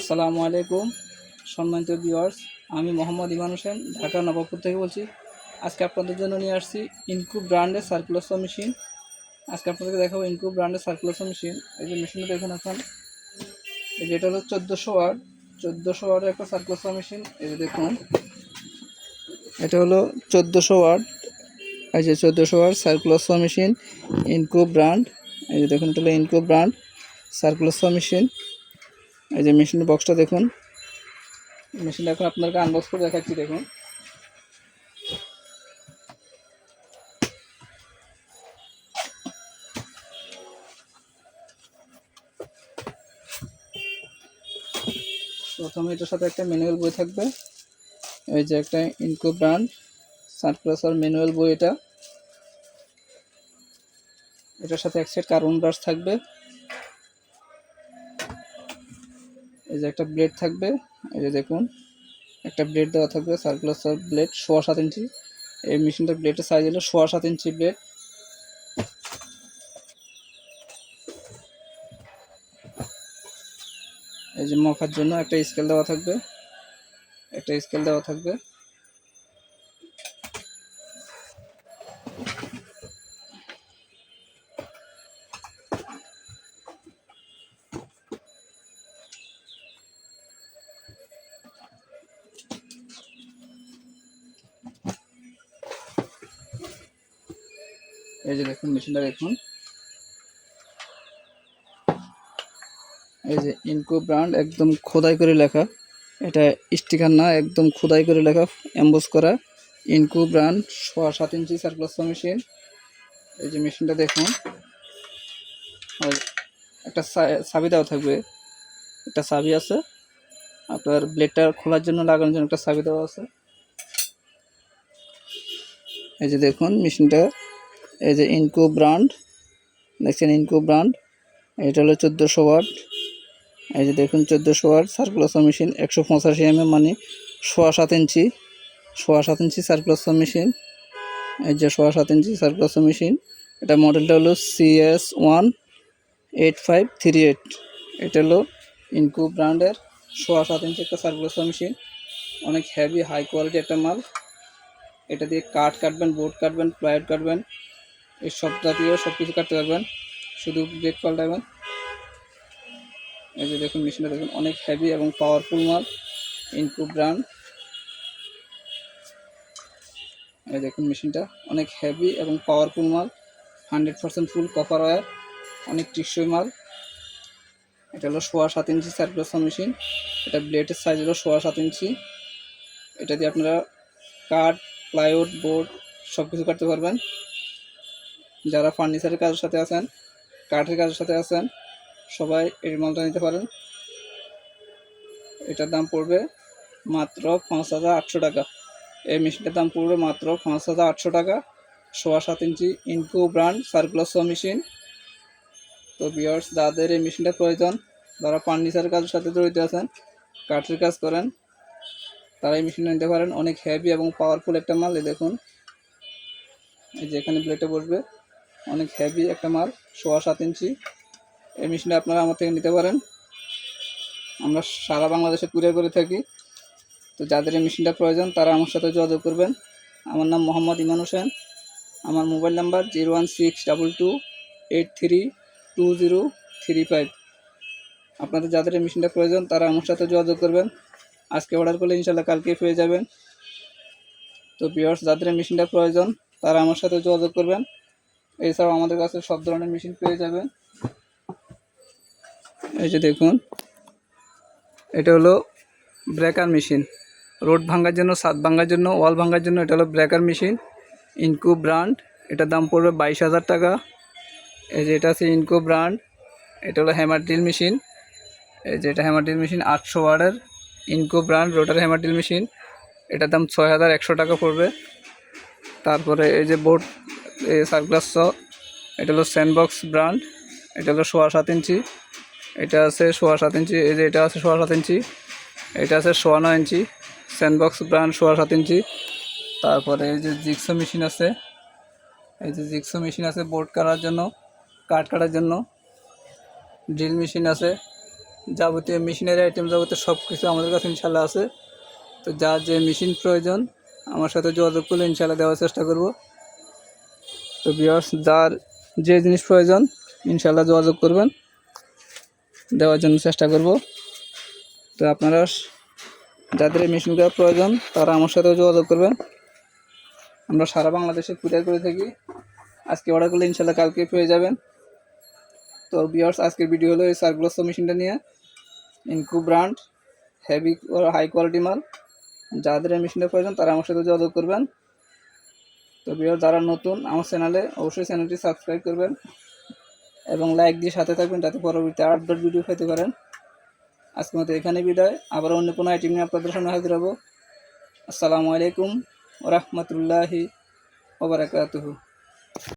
আসসালামু আলাইকুম, সম্মানিত ভিউয়ার্স আমি মোহাম্মদ ইমান হোসেন, ঢাকা নবাবপুর থেকে বলছি। আজকে আপনাদের জন্য নিয়ে আসছি ইনকু ব্র্যান্ডের সার্কুলাসো মেশিন আজকে আপনাদেরকে দেখাবো ইনকু ব্র্যান্ডের সার্কুলাসো মেশিন এই যে মেশিনটা দেখুন এখন। এই যে এটা হলো চোদ্দোশো ওয়ার্ড চোদ্দোশো ওয়ার্ডের একটা সার্কুলাসো মেশিন এই যে দেখুন। এটা হলো চোদ্দোশো ওয়ার্ড এই যে চোদ্দোশো watt circular saw machine Ingco brand এই যে দেখুন, এটা হলো ইনকু ব্র্যান্ড সার্কুলাসো মেশিন এই যে মেশিনের বক্সটা দেখুন। মেশিনটা এখন আপনাকে আনবক্স করে দেখাচ্ছি, দেখুন। প্রথমে এটার সাথে একটা ম্যানুয়াল বই থাকবে। এই যে একটা ইনকো ব্র্যান্ড সার্কুলাসার ম্যানুয়াল বই এটা। এটার সাথে এক সেট কার্বন ব্রাশ থাকবে। এই যে একটা ব্লেড থাকবে, এই যে দেখুন, একটা ব্লেড দেওয়া থাকবে সার্কুলার ব্লেড সোয়া সাত ইঞ্চি। এই মেশিনটার ব্লেডের সাইজ হলো সোয়া সাত ইঞ্চি ব্লেড এই যে মখার জন্য একটা স্কেল দেওয়া থাকবে, একটা স্কেল দেওয়া থাকবে। এই যে দেখুন, মেশিনটা দেখুন। এই যে ইনকো ব্র্যান্ড একদম খোদাই করে লেখা। এটা স্টিকার না, একদম খোদাই করে লেখা এম্বোস করা। ইনকো ব্র্যান্ড সোয়া সাত ইঞ্চি সার্কুলাস মেশিন এই যে মেশিনটা দেখুন। আর একটা সা- চাবি দেওয়া থাকবে। একটা চাবি আছে। আপনার ব্লেডটা খোলার জন্য লাগানোর জন্য একটা চাবি দেওয়া আছে। এই যে দেখুন, মেশিনটা এই যে ইনকো ব্র্যান্ড দেখছেন ইনকো ব্র্যান্ড এটা হলো চোদ্দোশো ওয়াট। এই যে দেখুন চোদ্দোশো ওয়াট সার্কুলাসর মেশিন একশো পঁচাশি এম মানে সোয়া সাত ইঞ্চি, সোয়া সাত ইঞ্চি সার্কুলাসর মেশিন এই যে সোয়া সাত ইঞ্চি সার্কুলাসর মেশিন এটা মডেলটা হলো CS one eight five three eight এটা হলো ইনকু ব্র্যান্ডের সোয়া সাত ইঞ্চি একটা সার্কুলাসর মেশিন অনেক হেভি হাই কোয়ালিটি একটা মাল। এটা দিয়ে কাঠ কাটবেন বোর্ড কাটবেন প্লাইউড কাটবেন এই সব জাতীয় সব কিছু কাটতে পারবেন শুধু ব্রেক পাল্টাবেন এই যে দেখুন, মেশিনটা দেখুন, অনেক হেভি এবং পাওয়ারফুল মাল ইনকু ব্র্যান্ড এই দেখুন, মেশিনটা অনেক হেভি এবং পাওয়ারফুল মাল hundred percent full copper wire অনেক টিকসই মাল। এটা হলো সোয়া সাত ইঞ্চি সার্কুলেশন মেশিন এটা ব্লেডের সাইজ হলো সোয়া সাত ইঞ্চি। এটা দিয়ে আপনারা কাঠ প্লাইউড বোর্ড সব কিছু কাটতে পারবেন। যারা ফার্নিচারের কাজের সাথে আছেন, কাঠের কাজের সাথে আছেন, সবাই এই মালটা নিতে পারেন। এটার দাম পড়বে মাত্র পাঁচ হাজার আটশো টাকা। এই মেশিনটার দাম পড়বে মাত্র পাঁচ হাজার আটশো টাকা। সোয়া সাত ইঞ্চি ইনকো ব্র্যান্ড সার্কুলার মেশিন। তো বিয়ার্স যাদের এই মেশিনটা প্রয়োজন, যারা ফার্নিচারের কাজের সাথে জড়িত আছেন, কাঠের কাজ করেন, তারা এই মেশিনটা নিতে পারেন। অনেক হেভি এবং পাওয়ারফুল একটা মাল। দেখুন, এই যে এখানে ব্লেডে বসবে। অনেক হেভি একটা মাল, সোয়া সাত ইঞ্চি। এই মেশিনটা আপনারা আমার থেকে নিতে পারেন। আমরা সারা বাংলাদেশে কুরিয়ার করে থাকি। তো যাদের এই মেশিনটা প্রয়োজন, তারা আমার সাথে যোগাযোগ করবেন। আমার নাম মোহাম্মদ ইমান হোসেন। আমার mobile number zero one six double two eight three two zero three five. আপনাদের যাদের এই মেশিনটা প্রয়োজন, তারা আমার সাথে যোগাযোগ করবেন। আজকে অর্ডার করলে ইনশাল্লাহ কালকে পেয়ে যাবেন। তো বিয়ার্স যাদের মেশিনটা প্রয়োজন, তারা আমার সাথে যোগাযোগ করবেন। এছাড়াও আমাদের কাছে সব ধরনের মেশিন পেয়ে যাবেন। এই যে দেখুন, এটা হলো ব্রেকার মেশিন রোড ভাঙার জন্য, ছাদ ভাঙার জন্য ওয়াল ভাঙার জন্য এটা হলো ব্রেকার মেশিন ইনকো ব্র্যান্ড এটার দাম পড়বে বাইশ হাজার টাকা। এই যে এটা আছে ইনকো ব্র্যান্ড এটা হলো হ্যামার ড্রিল মেশিন এই যে এটা হ্যামার ড্রিল মেশিন আটশো ওয়ার্ডের Ingco brand rotary hammer drill machine এটার দাম ছয় হাজার একশো টাকা পড়বে। তারপরে এই যে বোর্ড সার্গ্লাস এটা হলো স্যান্ডবক্স ব্র্যান্ড। এটা হলো সোয়া সাত ইঞ্চি। এটা আছে সোয়া সাত ইঞ্চি। এই যে এটা আছে সোয়া সাত ইঞ্চি। এটা আছে সোয়া নয় ইঞ্চি। স্যান্ডবক্স ব্র্যান্ড সোয়া সাত ইঞ্চি। তারপরে এই যে জিক্সো মেশিন আছে। এই যে জিক্সো মেশিন আছে বোর্ড কাটার জন্য কাঠ কাটার জন্য। ড্রিল মেশিন আছে। যাবতীয় মেশিনারি আইটেম যাবতীয় সব কিছু আমাদের কাছে ইনশাল্লাহ আছে। তো যা যে মেশিন প্রয়োজন, আমার সাথে যোগাযোগ করলে ইনশাল্লাহ দেওয়ার চেষ্টা করব। তো বিয়ার্স যার যে জিনিস প্রয়োজন ইনশাল্লাহ যোগাযোগ করবেন। দেওয়ার জন্য চেষ্টা করব। তো আপনারা যাদের এই মেশিনগুলো প্রয়োজন, তারা আমার সাথেও যোগাযোগ করবেন। আমরা সারা বাংলাদেশে কুরিয়ার করে থাকি। আজকে অর্ডার করলে ইনশাল্লাহ কালকে পেয়ে যাবেন। তো বিয়ার্স আজকের ভিডিও হলো এই সার্কুলার মেশিনটা নিয়ে। Ingco brand heavy high quality মাল। যাদের এই মেশিনটা প্রয়োজন, তারা আমার সাথে যোগাযোগ করবেন। তো বিয়ার যারা নতুন আমার চ্যানেলে অবশ্যই চ্যানেলটি সাবস্ক্রাইব করবেন এবং লাইক দিয়ে সাথে থাকবেন যাতে পরবর্তী আপডেট ভিডিও পেতে পারেন। আজকের মতো এখানে বিদায়। আবার অন্য কোনো আইটেম নিয়ে আপনাদের সামনে হাজির হব। আসসালামু আলাইকুম ওরহমতুল্লাহি ওবরাকাতুহু